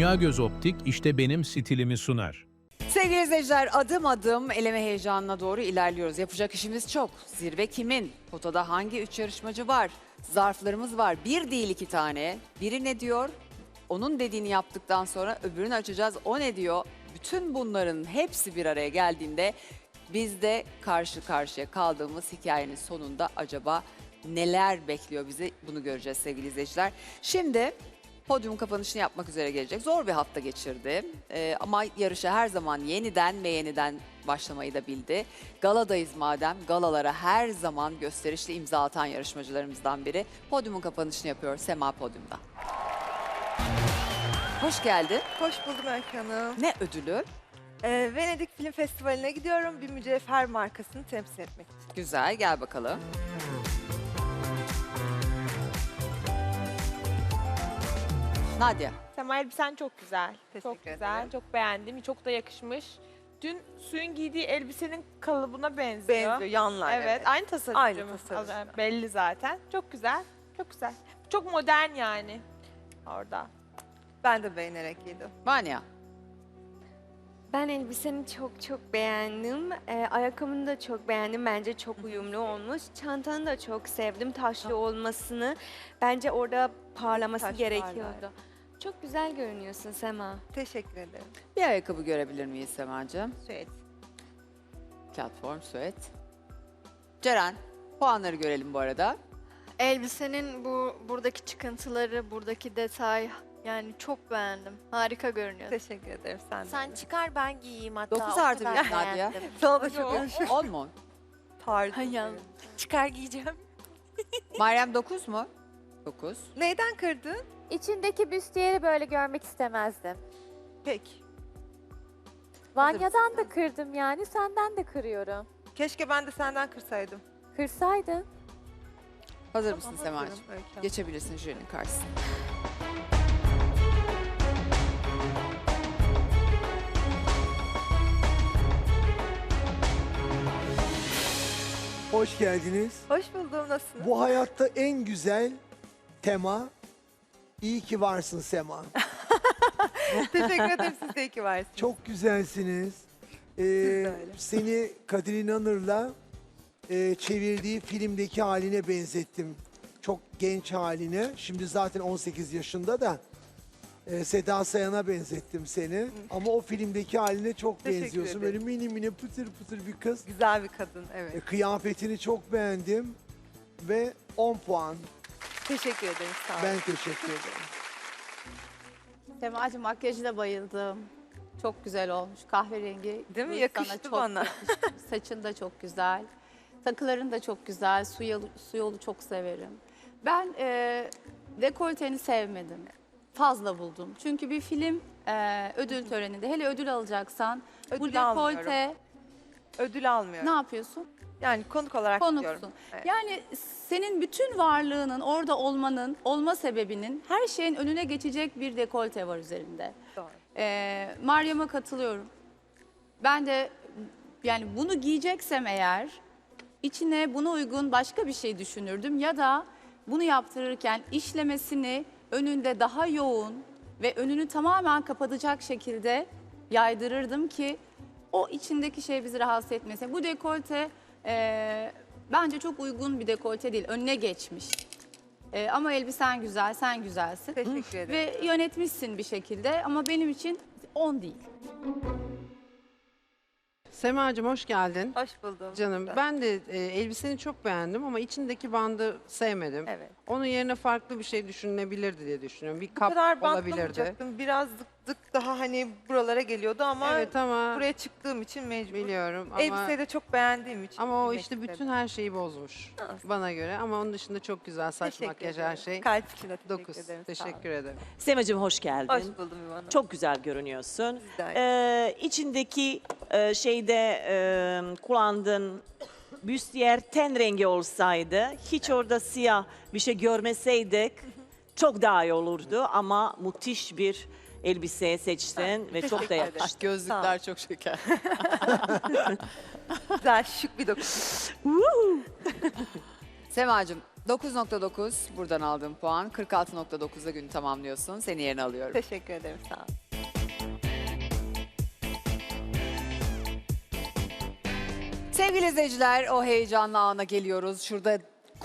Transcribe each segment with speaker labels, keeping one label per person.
Speaker 1: Dünya Göz Optik işte benim stilimi sunar.
Speaker 2: Sevgili izleyiciler adım adım eleme heyecanına doğru ilerliyoruz. Yapacak işimiz çok. Zirve kimin? Potada hangi üç yarışmacı var? Zarflarımız var. Bir değil iki tane. Biri ne diyor? Onun dediğini yaptıktan sonra öbürünü açacağız. O ne diyor? Bütün bunların hepsi bir araya geldiğinde biz de karşı karşıya kaldığımız hikayenin sonunda acaba neler bekliyor bizi bunu göreceğiz sevgili izleyiciler. Şimdi podyum kapanışını yapmak üzere gelecek. Zor bir hafta geçirdi. Ee, ama yarışa her zaman yeniden ve yeniden başlamayı da bildi. Galadayız madem. Galalara her zaman gösterişli imza atan yarışmacılarımızdan biri. Podyumun kapanışını yapıyor Sema Podyum'da. Hoş geldin.
Speaker 3: Hoş buldum Öykü Hanım.
Speaker 2: Ne ödülü?
Speaker 3: Ee, Venedik Film Festivali'ne gidiyorum. Bir mücevher markasını temsil etmek için.
Speaker 2: Güzel gel bakalım. Nadia.
Speaker 4: Sema elbisen çok güzel.
Speaker 3: Teşekkür
Speaker 4: çok güzel.
Speaker 3: ederim.
Speaker 4: Çok beğendim. Çok da yakışmış. Dün suyun giydiği elbisenin kalıbına benziyor.
Speaker 3: Benziyor, yanlar.
Speaker 4: Evet, aynı tasarımcı
Speaker 3: Aynı tasarımcı.
Speaker 4: Belli zaten. Çok güzel. Çok güzel. Çok modern yani. Orada.
Speaker 3: Ben de beğenerek giydim.
Speaker 2: Vanya.
Speaker 5: Ben elbiseni çok çok beğendim. Ee, ayakkabını da çok beğendim. Bence çok uyumlu olmuş. Çantanı da çok sevdim. Taşlı olmasını. Bence orada parlaması
Speaker 3: Taş
Speaker 5: gerekiyordu. Çok güzel görünüyorsun Sema.
Speaker 3: Teşekkür ederim.
Speaker 2: Bir ayakkabı görebilir miyiz Semacığım?
Speaker 3: Süet.
Speaker 2: Platform, süet. Ceren, puanları görelim bu arada.
Speaker 6: Elbisenin bu buradaki çıkıntıları, buradaki detay yani çok beğendim. Harika görünüyor.
Speaker 3: Teşekkür ederim. Sen, de
Speaker 7: Sen çıkar ben giyeyim hatta.
Speaker 2: 9
Speaker 7: o
Speaker 2: artı
Speaker 7: kadar
Speaker 2: bir Nadia.
Speaker 7: beğendim.
Speaker 3: Sana da çok yakışıyor.
Speaker 2: 10 mu?
Speaker 3: Tarzı.
Speaker 7: Yan- Çıkar giyeceğim.
Speaker 2: Meryem 9 mu? 9.
Speaker 3: Neyden kırdın?
Speaker 8: İçindeki büstiyeri böyle görmek istemezdim.
Speaker 3: Peki.
Speaker 8: Vanya'dan da kırdım yani, senden de kırıyorum.
Speaker 3: Keşke ben de senden kırsaydım.
Speaker 8: Kırsaydın.
Speaker 2: Hazır mısın
Speaker 3: Tamam,
Speaker 2: Semacığım?
Speaker 3: hazırım Hanım.
Speaker 2: Geçebilirsin jürinin karşısına.
Speaker 9: Hoş geldiniz.
Speaker 3: Hoş buldum. Nasılsın?
Speaker 9: Bu hayatta en güzel tema iyi ki varsın Sema.
Speaker 3: Teşekkür ederim. Siz de iyi ki varsınız.
Speaker 9: Çok güzelsiniz. Ee, seni Kadir İnanır'la e, çevirdiği filmdeki haline benzettim. Çok genç haline. Şimdi zaten 18 yaşında da e, Seda Sayan'a benzettim seni. Ama o filmdeki haline çok
Speaker 3: Teşekkür
Speaker 9: benziyorsun.
Speaker 3: ederim.
Speaker 9: Böyle mini mini pıtır pıtır bir kız.
Speaker 3: Güzel bir kadın. Evet.
Speaker 9: E, kıyafetini çok beğendim. Ve 10 puan.
Speaker 3: Teşekkür ederim. Sağ olun.
Speaker 9: Ben teşekkür ederim.
Speaker 10: Semacığım makyajına bayıldım. Çok güzel olmuş. Kahverengi.
Speaker 3: Değil mi? Yakıştı
Speaker 10: sana çok
Speaker 3: bana.
Speaker 10: yakışmış. Saçın da çok güzel. Takıların da çok güzel. Su yolu, su yolu çok severim. Ben e, dekolteni sevmedim. Fazla buldum. Çünkü bir film e, ödül töreninde hele ödül alacaksan bu
Speaker 3: Ödül almıyorum. Ödül almıyorum.
Speaker 10: ne yapıyorsun?
Speaker 3: Yani konuk olarak gidiyorum.
Speaker 10: Konuksun.
Speaker 3: Evet.
Speaker 10: Yani senin bütün varlığının, orada olmanın, olma sebebinin her şeyin önüne geçecek bir dekolte var üzerinde.
Speaker 3: Doğru.
Speaker 10: Ee, Meryem'e katılıyorum. Ben de yani bunu giyeceksem eğer içine buna uygun başka bir şey düşünürdüm ya da bunu yaptırırken işlemesini önünde daha yoğun ve önünü tamamen kapatacak şekilde yaydırırdım ki o içindeki şey bizi rahatsız etmesin. Bu dekolte e, bence çok uygun bir dekolte değil. Önüne geçmiş. E, ama elbisen güzel, sen güzelsin.
Speaker 3: Teşekkür ederim.
Speaker 10: Ve yönetmişsin bir şekilde ama benim için 10 değil.
Speaker 11: Semacığım hoş geldin.
Speaker 3: Hoş buldum.
Speaker 11: Canım ben de e, elbiseni çok beğendim ama içindeki bandı sevmedim.
Speaker 3: Evet.
Speaker 11: Onun yerine farklı bir şey düşünülebilirdi diye düşünüyorum. Bir
Speaker 3: Bu
Speaker 11: kap
Speaker 3: kadar
Speaker 11: olabilirdi.
Speaker 3: bantlamayacaktım. Biraz dık dık daha hani buralara geliyordu ama
Speaker 11: Evet ama
Speaker 3: buraya çıktığım için mecbur.
Speaker 11: biliyorum ama
Speaker 3: Elbiseyi de çok beğendiğim için.
Speaker 11: ama o
Speaker 3: giymek
Speaker 11: işte bütün
Speaker 3: istedim.
Speaker 11: her şeyi bozmuş
Speaker 3: Olsun.
Speaker 11: bana göre ama onun dışında çok güzel saç
Speaker 3: Teşekkür
Speaker 11: makyaj
Speaker 3: ederim.
Speaker 11: her şey.
Speaker 3: Kalp için de teşekkür
Speaker 11: 9.
Speaker 3: ederim. sağ olun.
Speaker 11: Teşekkür ederim.
Speaker 7: Semacığım hoş geldin.
Speaker 3: Hoş buldum İvan Hanım.
Speaker 7: Çok güzel görünüyorsun.
Speaker 3: Öyle.
Speaker 7: Ee, içindeki e, şeyde e, kullandığın büstiyer ten rengi olsaydı, hiç orada siyah bir şey görmeseydik çok daha iyi olurdu ama müthiş bir elbise seçtin ve çok da yakıştı.
Speaker 2: Gözlükler çok şeker.
Speaker 3: Güzel şık bir dokunuş.
Speaker 2: Semacığım 9.9 buradan aldığım puan. 46.9'da günü tamamlıyorsun. Seni yerine alıyorum.
Speaker 3: Teşekkür ederim sağ olun.
Speaker 2: Sevgili izleyiciler o heyecanlı ana geliyoruz. Şurada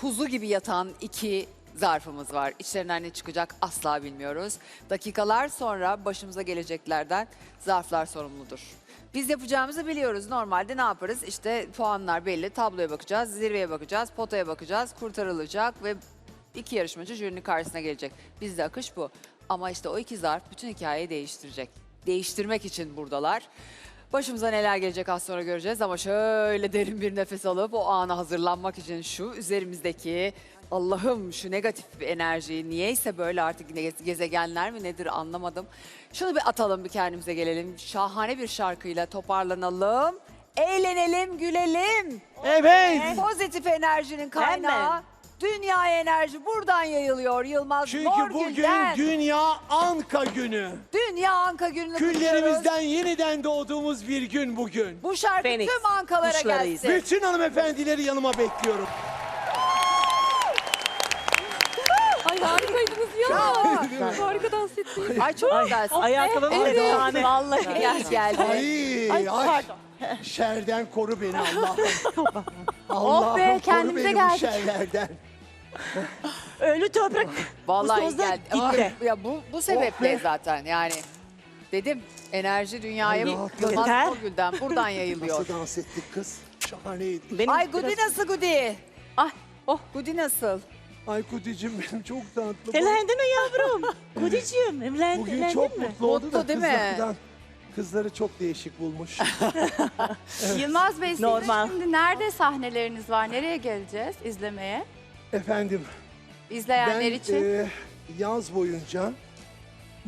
Speaker 2: kuzu gibi yatan iki zarfımız var. İçlerinden ne çıkacak asla bilmiyoruz. Dakikalar sonra başımıza geleceklerden zarflar sorumludur. Biz yapacağımızı biliyoruz. Normalde ne yaparız? İşte puanlar belli. Tabloya bakacağız, zirveye bakacağız, potaya bakacağız. Kurtarılacak ve iki yarışmacı jürinin karşısına gelecek. Bizde akış bu. Ama işte o iki zarf bütün hikayeyi değiştirecek. Değiştirmek için buradalar. Başımıza neler gelecek az sonra göreceğiz ama şöyle derin bir nefes alıp o ana hazırlanmak için şu üzerimizdeki Allah'ım şu negatif enerjiyi niyeyse böyle artık ge- gezegenler mi nedir anlamadım. Şunu bir atalım bir kendimize gelelim. Şahane bir şarkıyla toparlanalım. Eğlenelim, gülelim.
Speaker 9: Evet.
Speaker 2: Pozitif enerjinin kaynağı.
Speaker 7: Hemen.
Speaker 2: Dünya enerji buradan yayılıyor Yılmaz
Speaker 9: Çünkü
Speaker 2: Morgül'den.
Speaker 9: bugün Dünya Anka Günü.
Speaker 2: Dünya Anka gününü kutluyoruz.
Speaker 9: Küllerimizden yeniden doğduğumuz bir gün bugün.
Speaker 2: Bu şarkı
Speaker 7: Phoenix
Speaker 2: tüm Ankalara
Speaker 7: kuşlarıyız.
Speaker 2: gelsin.
Speaker 9: Bütün hanımefendileri yanıma bekliyorum.
Speaker 8: Ay harikaydınız ya. Harika dans ettiniz.
Speaker 2: Ay çok güzelsin.
Speaker 7: Ayakkabım
Speaker 9: Ay,
Speaker 7: da
Speaker 9: ay,
Speaker 7: yani.
Speaker 2: Vallahi gel geldi.
Speaker 9: Ay, ay. Şerden koru beni Allah'ım.
Speaker 8: Oh be,
Speaker 9: Allah'ım koru
Speaker 8: kendimize
Speaker 9: beni bu
Speaker 8: geldik.
Speaker 9: şerlerden.
Speaker 7: Ölü toprak.
Speaker 2: Vallahi
Speaker 7: sözler
Speaker 2: geldi.
Speaker 7: gitti.
Speaker 2: Ay, Ya bu bu sebeple
Speaker 9: be.
Speaker 2: zaten yani. Dedim enerji dünyaya
Speaker 9: Ay, rahatladım.
Speaker 2: Yılmaz
Speaker 7: Yeter.
Speaker 2: Morgül'den buradan yayılıyor.
Speaker 9: Nasıl dans ettik kız? Şahaneydi.
Speaker 7: Benim
Speaker 2: Ay Gudi nasıl Gudi?
Speaker 8: Ay, oh.
Speaker 2: Gudi nasıl?
Speaker 9: Ay Kudicim benim çok tatlı.
Speaker 7: Evlendin mi yavrum? Kudiciğim evlendin,
Speaker 9: Bugün
Speaker 7: evlendin
Speaker 9: çok
Speaker 7: mi?
Speaker 9: mutlu oldu da
Speaker 2: Mutlu değil mi?
Speaker 9: kızlardan. Kızları çok değişik bulmuş.
Speaker 10: Yılmaz Bey sizin
Speaker 7: Normal.
Speaker 10: şimdi nerede sahneleriniz var? Nereye geleceğiz izlemeye?
Speaker 9: Efendim
Speaker 10: İzleyenler
Speaker 9: ben
Speaker 10: için.
Speaker 9: e, yaz boyunca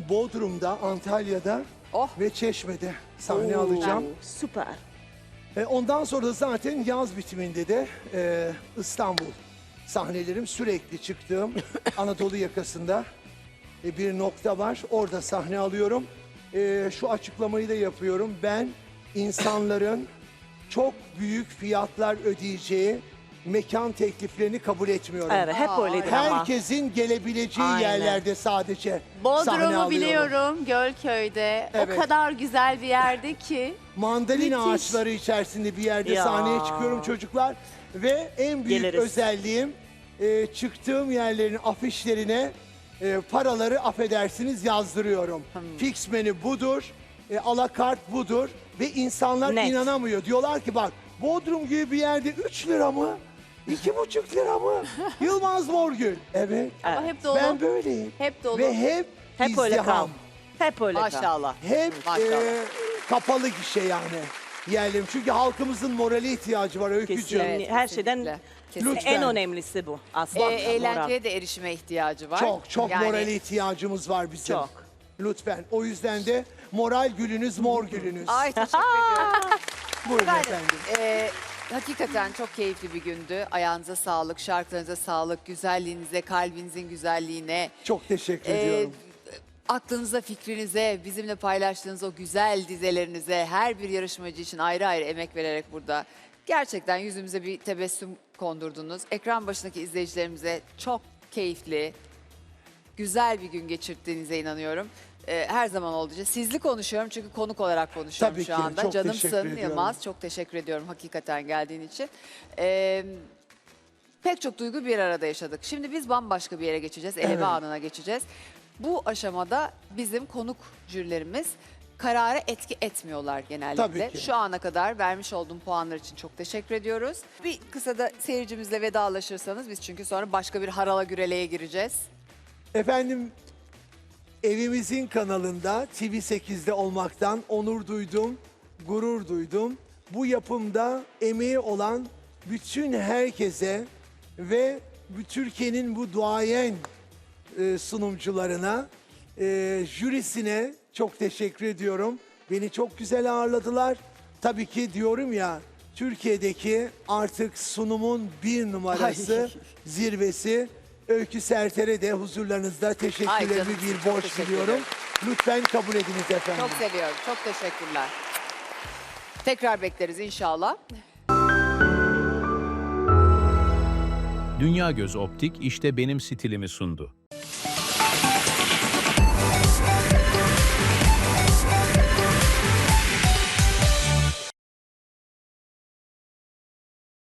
Speaker 9: Bodrum'da, Antalya'da
Speaker 2: Oh.
Speaker 9: ve Çeşme'de sahne alacağım.
Speaker 7: Süper.
Speaker 9: E, ondan sonra da zaten yaz bitiminde de e, İstanbul sahnelerim sürekli çıktığım Anadolu yakasında e, bir nokta var. Orada sahne alıyorum. E, şu açıklamayı da yapıyorum. Ben insanların çok büyük fiyatlar ödeyeceği mekan tekliflerini kabul etmiyorum.
Speaker 7: Evet hep öyledir ama.
Speaker 9: Herkesin gelebileceği
Speaker 7: Aynen.
Speaker 9: yerlerde sadece sahne
Speaker 10: Bodrum'u
Speaker 9: alıyorum.
Speaker 10: biliyorum Gölköy'de.
Speaker 9: Evet.
Speaker 10: O kadar güzel bir yerde ki.
Speaker 9: Mandalina
Speaker 10: Müthiş.
Speaker 9: ağaçları içerisinde bir yerde
Speaker 7: Ya.
Speaker 9: sahneye çıkıyorum çocuklar. Ve en büyük
Speaker 7: Geliriz.
Speaker 9: özelliğim e, çıktığım yerlerin afişlerine e, paraları affedersiniz yazdırıyorum. Fix menü budur, e, alakart budur ve insanlar
Speaker 7: Net.
Speaker 9: inanamıyor. Diyorlar ki bak Bodrum gibi bir yerde 3 lira mı? 2,5 lira mı? Yılmaz Morgül. Evet.
Speaker 10: Ama hep dolu.
Speaker 9: Ben böyleyim.
Speaker 10: Hep dolu.
Speaker 9: Ve hep
Speaker 7: Hep öyle kal.
Speaker 9: izdiham.
Speaker 7: Hep öyle kal.
Speaker 2: Maşallah.
Speaker 9: Hep
Speaker 2: Maşallah.
Speaker 9: e, kapalı gişe yani yerlerim. Çünkü halkımızın morale ihtiyacı var öykücüğüm.
Speaker 7: Kesinlikle. Her şeyden
Speaker 2: kesinlikle.
Speaker 9: Lütfen.
Speaker 7: en önemlisi bu aslında.
Speaker 2: E, eğlenceye de erişime ihtiyacı var.
Speaker 9: Çok çok
Speaker 2: Yani
Speaker 9: morale ihtiyacımız var bizim.
Speaker 7: Çok.
Speaker 9: Lütfen. O yüzden de moral gülünüz mor gülünüz.
Speaker 2: Ay teşekkür ediyorum.
Speaker 9: Buyurun
Speaker 2: Efendim,
Speaker 9: efendim.
Speaker 2: Hakikaten çok keyifli bir gündü. Ayağınıza sağlık, şarkılarınıza sağlık, güzelliğinize, kalbinizin güzelliğine.
Speaker 9: Çok teşekkür
Speaker 2: e,
Speaker 9: ediyorum.
Speaker 2: aklınıza, fikrinize, bizimle paylaştığınız o güzel dizelerinize, her bir yarışmacı için ayrı ayrı emek vererek burada gerçekten yüzümüze bir tebessüm kondurdunuz. Ekran başındaki izleyicilerimize çok keyifli, güzel bir gün geçirdiğinize inanıyorum. Ee, her zaman olduğu sizli konuşuyorum çünkü konuk olarak konuşuyorum
Speaker 9: Tabii
Speaker 2: şu
Speaker 9: ki,
Speaker 2: anda.
Speaker 9: çok
Speaker 2: Canımsın
Speaker 9: teşekkür ediyorum.
Speaker 2: Yılmaz. Çok teşekkür ediyorum hakikaten geldiğin için. Ee, pek çok duygu bir arada yaşadık. Şimdi biz bambaşka bir yere geçeceğiz. Eleme
Speaker 9: Evet.
Speaker 2: anına geçeceğiz. Bu aşamada bizim konuk jürilerimiz karara etki etmiyorlar genellikle.
Speaker 9: Tabii ki.
Speaker 2: Şu ana kadar vermiş olduğum puanlar için çok teşekkür ediyoruz. Bir kısa da seyircimizle vedalaşırsanız biz çünkü sonra başka bir harala güreleye gireceğiz.
Speaker 9: Efendim evimizin kanalında TV8'de olmaktan onur duydum, gurur duydum. Bu yapımda emeği olan bütün herkese ve bu Türkiye'nin bu duayen e, sunumcularına, e, jürisine çok teşekkür ediyorum. Beni çok güzel ağırladılar. Tabii ki diyorum ya Türkiye'deki artık sunumun bir numarası, zirvesi Öykü Serter'e de huzurlarınızda teşekkürlerimi bir borç
Speaker 2: teşekkür
Speaker 9: biliyorum. Lütfen kabul ediniz efendim.
Speaker 2: Çok seviyorum. Çok teşekkürler. Tekrar bekleriz inşallah.
Speaker 1: Dünya Göz Optik işte benim stilimi sundu.